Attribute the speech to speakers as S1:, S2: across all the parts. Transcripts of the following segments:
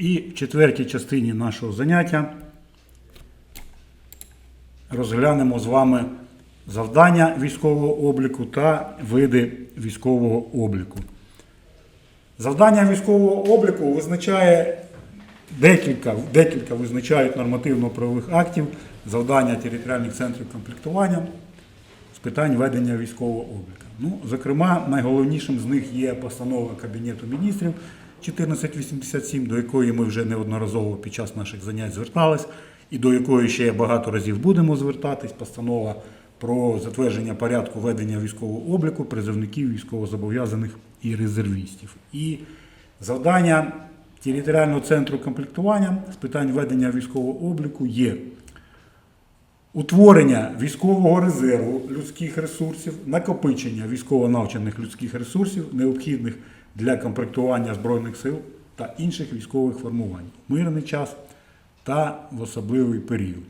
S1: І в четвертій частині нашого заняття розглянемо з вами завдання військового обліку та види військового обліку. Завдання військового обліку визначає декілька, декілька визначають нормативно-правових актів, завдання територіальних центрів комплектування з питань ведення військового обліку. Ну, зокрема, найголовнішим з них є постанова Кабінету міністрів 1487, до якої ми вже неодноразово під час наших занять звертались, і до якої ще багато разів будемо звертатись. Постанова про затвердження порядку ведення військового обліку призовників військовозобов'язаних і резервістів. І завдання територіального центру комплектування з питань ведення військового обліку є утворення військового резерву людських ресурсів, накопичення військово-навчених людських ресурсів, необхідних для комплектування Збройних сил та інших військових формувань в мирний час та в особливий період.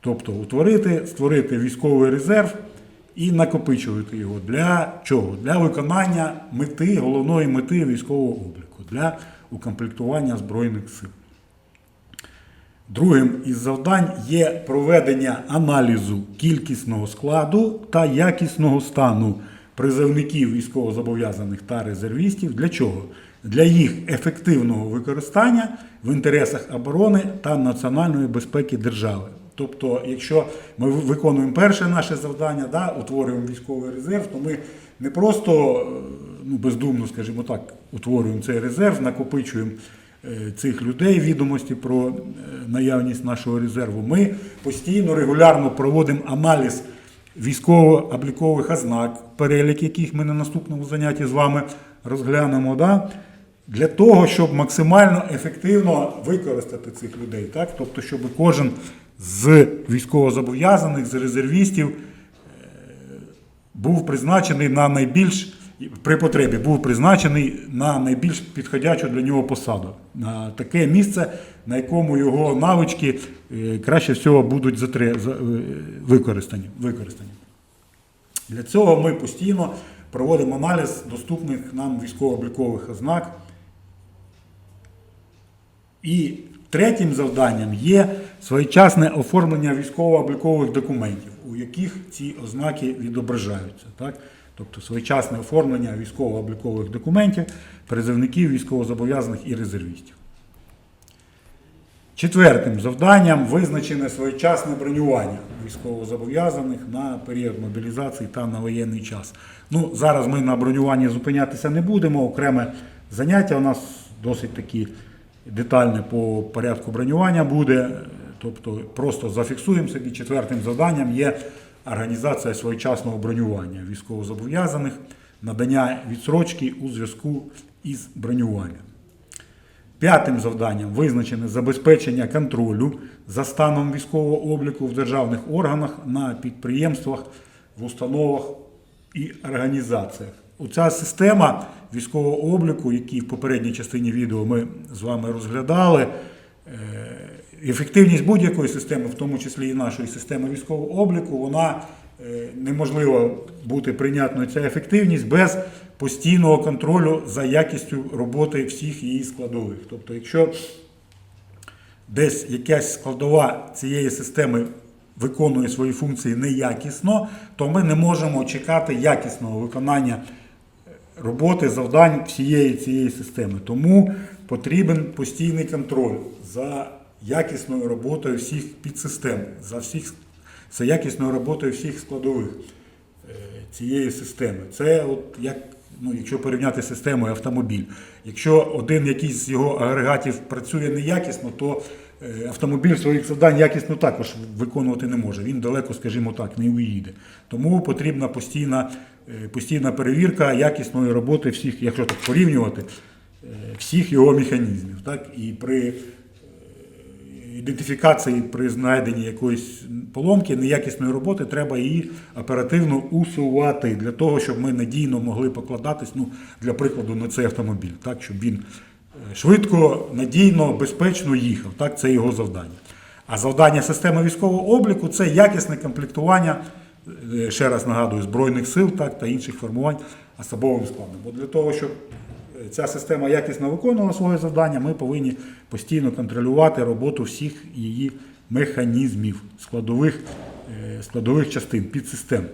S1: Тобто утворити, створити військовий резерв і накопичувати його. Для чого? Для виконання мети, головної мети військового обліку, для укомплектування Збройних сил. Другим із завдань є проведення аналізу кількісного складу та якісного стану призовників військовозобов'язаних та резервістів. Для чого? Для їх ефективного використання в інтересах оборони та національної безпеки держави. Тобто, якщо ми виконуємо перше наше завдання, да, утворюємо військовий резерв, то ми не просто е, ну, бездумно, скажімо так, утворюємо цей резерв, накопичуємо е, цих людей відомості про е, наявність нашого резерву. Ми постійно, регулярно проводимо аналіз військово-облікових ознак, перелік яких ми на наступному занятті з вами розглянемо. Да? Для того, щоб максимально ефективно використати цих людей, так? тобто, щоб кожен з військовозобов'язаних, з резервістів був призначений на найбільш при потребі був призначений на найбільш підходячу для нього посаду, на таке місце, на якому його навички е, краще всього будуть е, використані. Для цього ми постійно проводимо аналіз доступних нам військово-облікових ознак. І третім завданням є своєчасне оформлення військово-облікових документів, у яких ці ознаки відображаються. Так? Тобто своєчасне оформлення військово-облікових документів призовників військовозобов'язаних і резервістів. Четвертим завданням визначене своєчасне бронювання військовозобов'язаних на період мобілізації та на воєнний час. Ну, зараз ми на бронюванні зупинятися не будемо. Окреме заняття у нас досить такі детальне по порядку бронювання буде. Тобто просто зафіксуємо собі четвертим завданням є організація своєчасного бронювання військовозобов'язаних, надання відсрочки у зв'язку із бронюванням. П'ятим завданням визначене забезпечення контролю за станом військового обліку в державних органах на підприємствах, в установах і організаціях. Оця система військового обліку, який в попередній частині відео ми з вами розглядали, е, ефективність будь-якої системи, в тому числі і нашої системи військового обліку, вона е, неможливо бути прийнятною ця ефективність без постійного контролю за якістю роботи всіх її складових. Тобто, якщо десь якась складова цієї системи виконує свої функції неякісно, то ми не можемо чекати якісного виконання роботи, завдань всієї цієї системи. Тому потрібен постійний контроль за якісною роботою всіх підсистем, за, всіх, за якісною роботою всіх складових е, цієї системи. Це от як, ну, якщо порівняти з системою автомобіль. Якщо один якийсь з його агрегатів працює неякісно, то е, автомобіль своїх завдань якісно також виконувати не може. Він далеко, скажімо так, не уїде. Тому потрібна постійна, е, постійна перевірка якісної роботи всіх, якщо так порівнювати, всіх його механізмів. Так? І при ідентифікації при знайденні якоїсь поломки, неякісної роботи, треба її оперативно усувати для того, щоб ми надійно могли покладатись, ну, для прикладу, на цей автомобіль, так, щоб він е, швидко, надійно, безпечно їхав. Так, це його завдання. А завдання системи військового обліку це якісне комплектування, е, ще раз нагадую, Збройних сил так, та інших формувань особовим складом. Бо для того, щоб ця система якісно виконувала своє завдання, ми повинні постійно контролювати роботу всіх її механізмів, складових, е, складових частин, підсистем.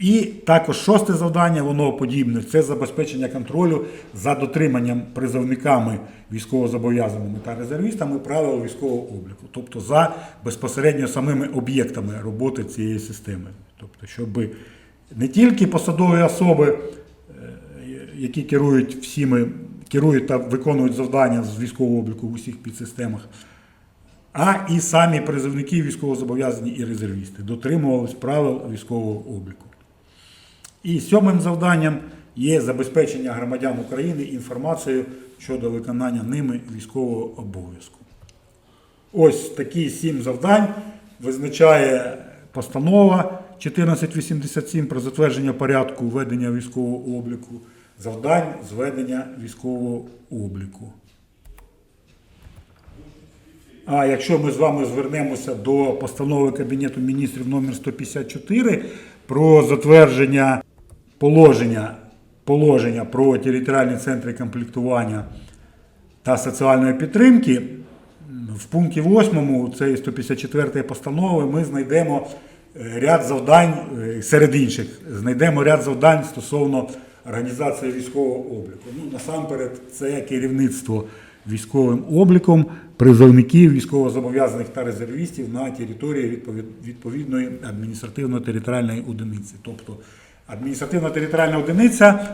S1: І також шосте завдання, воно подібне, це забезпечення контролю за дотриманням призовниками військовозобов'язаними та резервістами правил військового обліку, тобто за безпосередньо самими об'єктами роботи цієї системи. Тобто, щоб не тільки посадові особи, які керують всіми, керують та виконують завдання з військового обліку в усіх підсистемах, а і самі призовники військовозобов'язані і резервісти дотримувались правил військового обліку. І сьомим завданням є забезпечення громадян України інформацією щодо виконання ними військового обов'язку. Ось такі сім завдань визначає постанова 1487 про затвердження порядку ведення військового обліку, завдань з ведення військового обліку. А якщо ми з вами звернемося до постанови Кабінету міністрів номер 154 про затвердження положення, положення про територіальні центри комплектування та соціальної підтримки, в пункті 8 цієї 154 постанови ми знайдемо е, ряд завдань, е, серед інших, знайдемо ряд завдань стосовно організації військового обліку. Ну, насамперед, це керівництво військовим обліком призовників військовозобов'язаних та резервістів на території відповід- відповідної адміністративно-територіальної одиниці. Тобто адміністративно-територіальна одиниця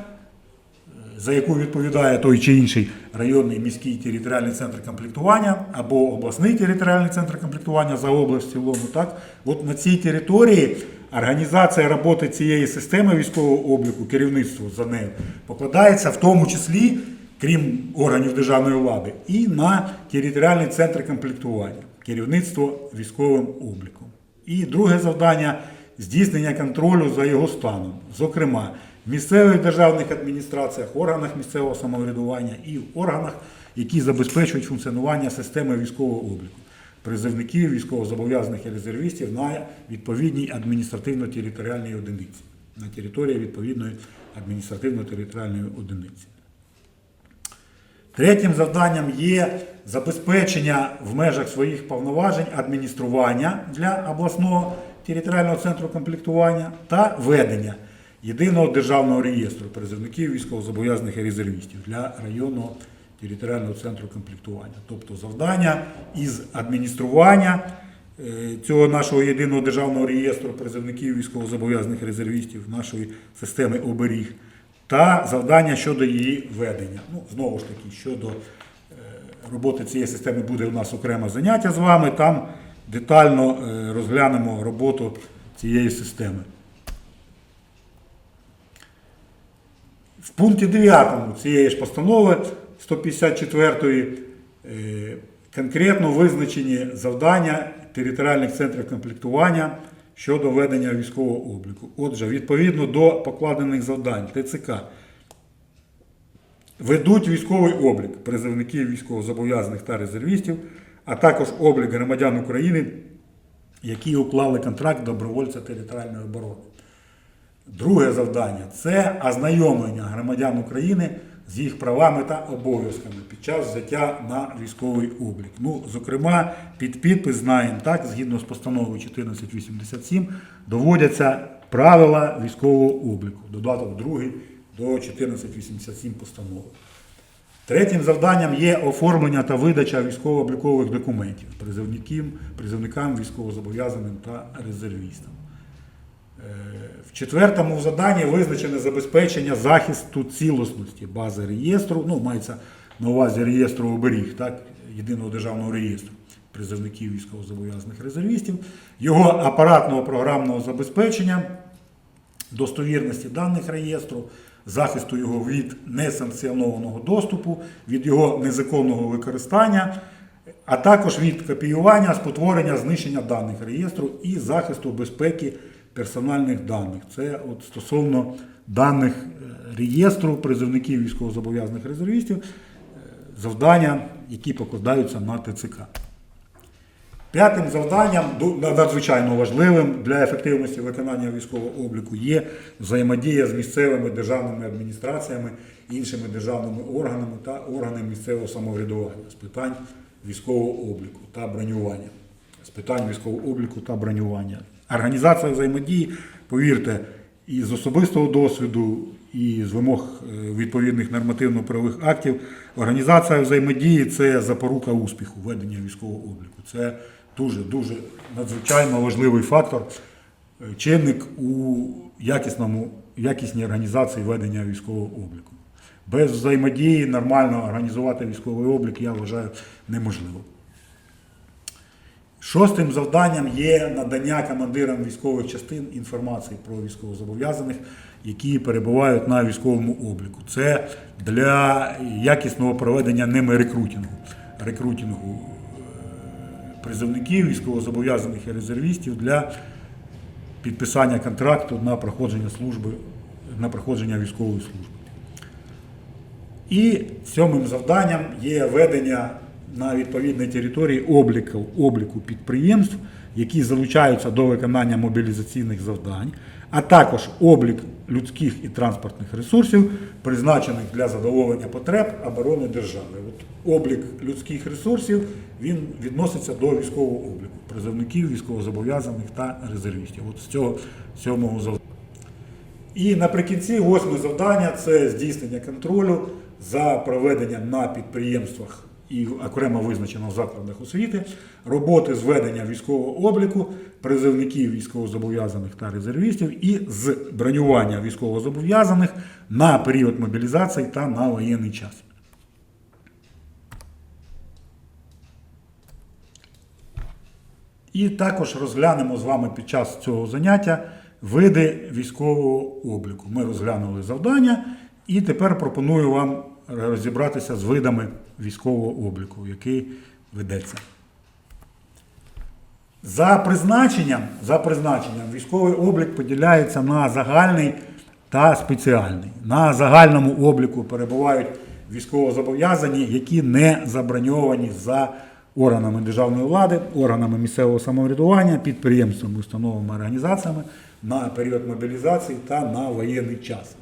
S1: за яку відповідає той чи інший районний міський територіальний центр комплектування або обласний територіальний центр комплектування за область в цілому. Так? От на цій території організація роботи цієї системи військового обліку, керівництво за нею, покладається в тому числі, крім органів державної влади, і на територіальний центр комплектування, керівництво військовим обліком. І друге завдання здійснення контролю за його станом, зокрема, місцевих державних адміністраціях, органах місцевого самоврядування і органах, які забезпечують функціонування системи військового обліку, призовників, військовозобов'язаних і резервістів на відповідній адміністративно-територіальній одиниці, на території відповідної адміністративно-територіальної одиниці. Третім завданням є забезпечення в межах своїх повноважень адміністрування для обласного територіального центру комплектування та ведення єдиного державного реєстру призовників військовозобов'язаних і резервістів для районного територіального центру комплектування. Тобто завдання із адміністрування е, цього нашого єдиного державного реєстру призовників військовозобов'язаних резервістів нашої системи оберіг та завдання щодо її ведення. Ну, знову ж таки, щодо е, роботи цієї системи буде у нас окреме заняття з вами. Там детально е, розглянемо роботу цієї системи. В пункті 9 цієї ж постанови 154 е, конкретно визначені завдання територіальних центрів комплектування щодо ведення військового обліку. Отже, відповідно до покладених завдань ТЦК ведуть військовий облік призовників військовозобов'язаних та резервістів, а також облік громадян України, які уклали контракт добровольця територіальної оборони. Друге завдання це ознайомлення громадян України з їх правами та обов'язками під час взяття на військовий облік. Ну, зокрема, під підпис знаємо, так, згідно з постановою 1487, доводяться правила військового обліку, додаток 2 до 1487 постанови. Третім завданням є оформлення та видача військово-облікових документів призовникам, призовникам військовозобов'язаним та резервістам. Е, В четвертому заданні визначене забезпечення захисту цілісності бази реєстру, ну, мається на увазі реєстру оберіг, так, єдиного державного реєстру призовників військовозобов'язаних резервістів, його апаратного програмного забезпечення, достовірності даних реєстру, захисту його від несанкціонованого доступу, від його незаконного використання, а також від копіювання, спотворення, знищення даних реєстру і захисту безпеки персональних даних. Це от стосовно даних е, реєстру призовників військовозобов'язаних резервістів, е, завдання, які покладаються на ТЦК. П'ятим завданням, надзвичайно важливим для ефективності виконання військового обліку, є взаємодія з місцевими державними адміністраціями, іншими державними органами та органами місцевого самоврядування з питань військового обліку та бронювання. З питань військового обліку та бронювання. Організація взаємодії, повірте, і з особистого досвіду, і з вимог е, відповідних нормативно-правових актів. Організація взаємодії це запорука успіху ведення військового обліку. Це дуже дуже надзвичайно важливий фактор, е, чинник у якісному, якісній організації ведення військового обліку. Без взаємодії нормально організувати військовий облік, я вважаю, неможливо. Шостим завданням є надання командирам військових частин інформації про військовозобов'язаних, які перебувають на військовому обліку. Це для якісного проведення ними рекрутингу, рекрутингу е, призовників, військовозобов'язаних і резервістів для підписання контракту на проходження служби, на проходження військової служби. І сьомим завданням є ведення на відповідній території обліку, обліку підприємств, які залучаються до виконання мобілізаційних завдань, а також облік людських і транспортних ресурсів, призначених для задоволення потреб оборони держави. От облік людських ресурсів він відноситься до військового обліку призовників, військовозобов'язаних та резервістів. От з цього сьомого завдання. І наприкінці восьме завдання це здійснення контролю за проведенням на підприємствах і окремо визначено в закладах освіти роботи з ведення військового обліку, призовників військовозобов'язаних та резервістів і з бронювання військовозобов'язаних на період мобілізації та на воєнний час. І також розглянемо з вами під час цього заняття види військового обліку. Ми розглянули завдання, і тепер пропоную вам розібратися з видами військового обліку, який ведеться. За призначенням, за призначенням військовий облік поділяється на загальний та спеціальний. На загальному обліку перебувають військовозобов'язані, які не заброньовані за органами державної влади, органами місцевого самоврядування, підприємствами, установами, організаціями на період мобілізації та на воєнний час.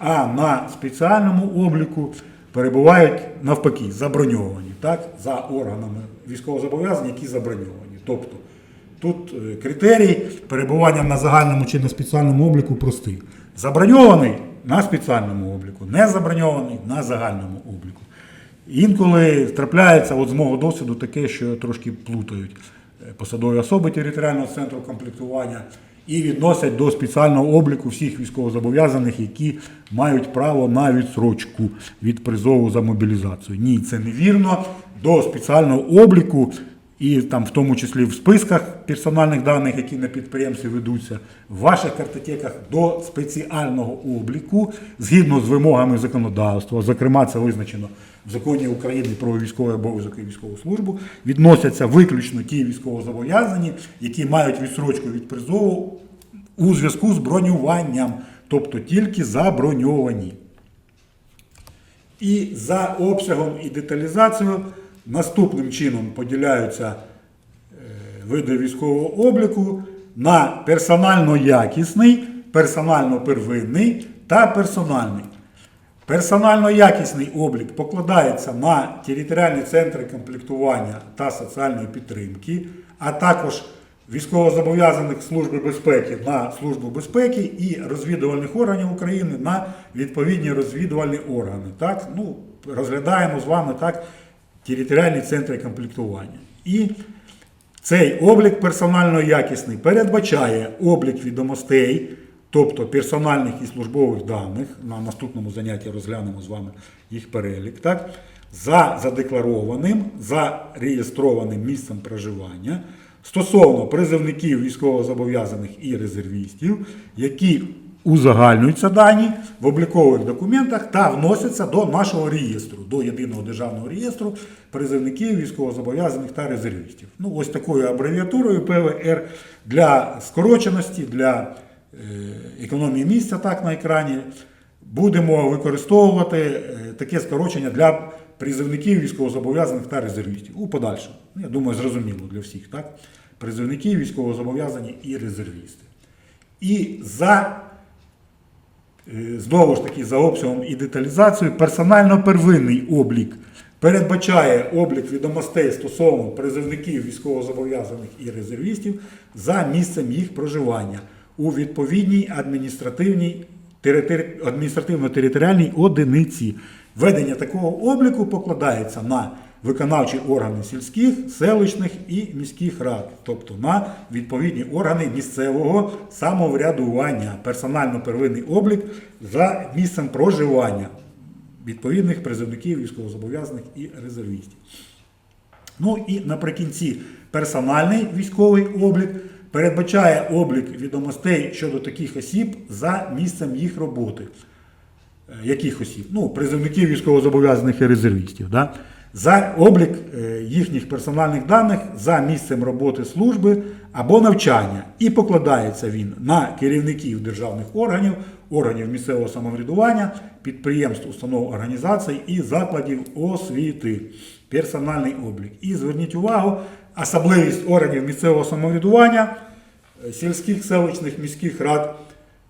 S1: А на спеціальному обліку перебувають навпаки заброньовані так, за органами військовозобов'язань, які заброньовані. Тобто тут е, критерій перебування на загальному чи на спеціальному обліку простий. Заброньований на спеціальному обліку, не заброньований на загальному обліку. Інколи трапляється, от з мого досвіду, таке, що трошки плутають е, посадові особи територіального центру комплектування і відносять до спеціального обліку всіх військовозобов'язаних, які мають право на відсрочку від призову за мобілізацію. Ні, це невірно. До спеціального обліку і там, в тому числі в списках персональних даних, які на підприємстві ведуться, в ваших картотеках до спеціального обліку, згідно з вимогами законодавства, зокрема, це визначено в законі України про військовий обов'язок і військову службу, відносяться виключно ті військовозобов'язані, які мають відсрочку від призову у зв'язку з бронюванням, тобто тільки заброньовані. І за обсягом і деталізацією наступним чином поділяються е, види військового обліку на персонально якісний, персонально первинний та персональний. Персонально якісний облік покладається на територіальні центри комплектування та соціальної підтримки, а також військовозобов'язаних Служби безпеки на Службу безпеки і розвідувальних органів України на відповідні розвідувальні органи. Так? Ну, розглядаємо з вами так територіальні центри комплектування. І цей облік персонально якісний передбачає облік відомостей, тобто персональних і службових даних. На наступному занятті розглянемо з вами їх перелік. Так? За задекларованим, зареєстрованим місцем проживання стосовно призовників військовозобов'язаних і резервістів, які узагальнюються дані в облікових документах та вносяться до нашого реєстру, до єдиного державного реєстру призовників військовозобов'язаних та резервістів. Ну, ось такою абревіатурою ПВР для скороченості, для економії місця так на екрані. будемо використовувати е, таке скорочення для призовників військовозобов'язаних та резервістів у подальшому. Я думаю, зрозуміло для всіх, так? Призовники, військовозобов'язані і резервісти. І за Е, знову ж таки за обсягом і деталізацією, персонально-первинний облік передбачає облік відомостей стосовно призовників військовозобов'язаних і резервістів за місцем їх проживання у відповідній адміністративній адміністративно-територіальній одиниці. Ведення такого обліку покладається на виконавчі органи сільських, селищних і міських рад, тобто на відповідні органи місцевого самоврядування, персонально-первинний облік за місцем проживання відповідних призовників військовозобов'язаних і резервістів. Ну і наприкінці персональний військовий облік передбачає облік відомостей щодо таких осіб за місцем їх роботи. Е, Яких осіб? Ну, призовників військовозобов'язаних і резервістів. Да? За облік е, їхніх персональних даних за місцем роботи служби або навчання. І покладається він на керівників державних органів, органів місцевого самоврядування, підприємств, установ організацій і закладів освіти. Персональний облік. І зверніть увагу, особливість органів місцевого самоврядування, е, сільських, селищних, міських рад,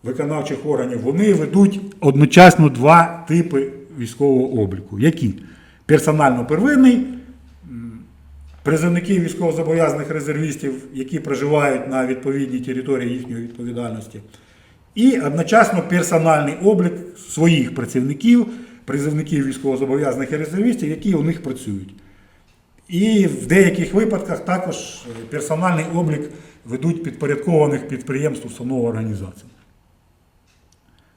S1: виконавчих органів, вони ведуть одночасно два типи військового обліку. Які? Персонально-первинний, м, призовники військовозобов'язаних резервістів, які проживають на відповідній території їхньої відповідальності, і одночасно персональний облік своїх працівників, призовників військовозобов'язаних і резервістів, які у них працюють. І в деяких випадках також персональний облік ведуть підпорядкованих підприємств, установ організацій.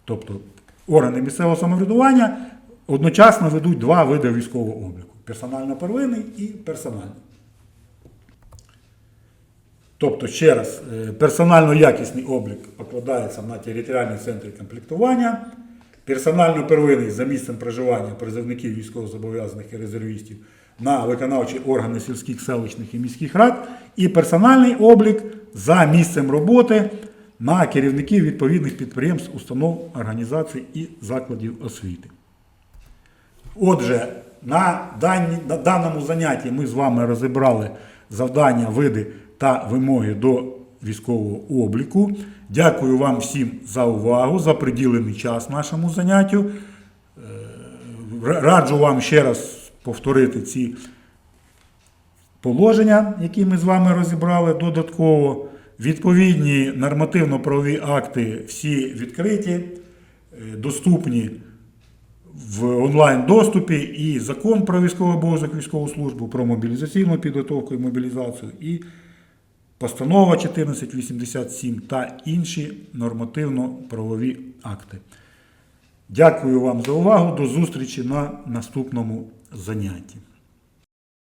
S1: Тобто органи місцевого самоврядування одночасно ведуть два види військового обліку: персонально-первинний і персональний. Тобто, ще раз, е, персонально-якісний облік покладається на територіальні центри комплектування, персонально-первинний за місцем проживання призовників військовозобов'язаних і резервістів на виконавчі органи сільських, селищних і міських рад, і персональний облік за місцем роботи на керівників відповідних підприємств, установ, організацій і закладів освіти. Отже, на, дані, на даному занятті ми з вами розібрали завдання, види та вимоги до військового обліку. Дякую вам всім за увагу, за приділений час нашому заняттю. Е, Раджу вам ще раз повторити ці положення, які ми з вами розібрали додатково. Відповідні нормативно-правові акти всі відкриті, е, доступні в онлайн-доступі і закон про військовий обов'язок військову службу, про мобілізаційну підготовку і мобілізацію, і постанова 1487 та інші нормативно-правові акти. Дякую вам за увагу. До зустрічі на наступному занятті.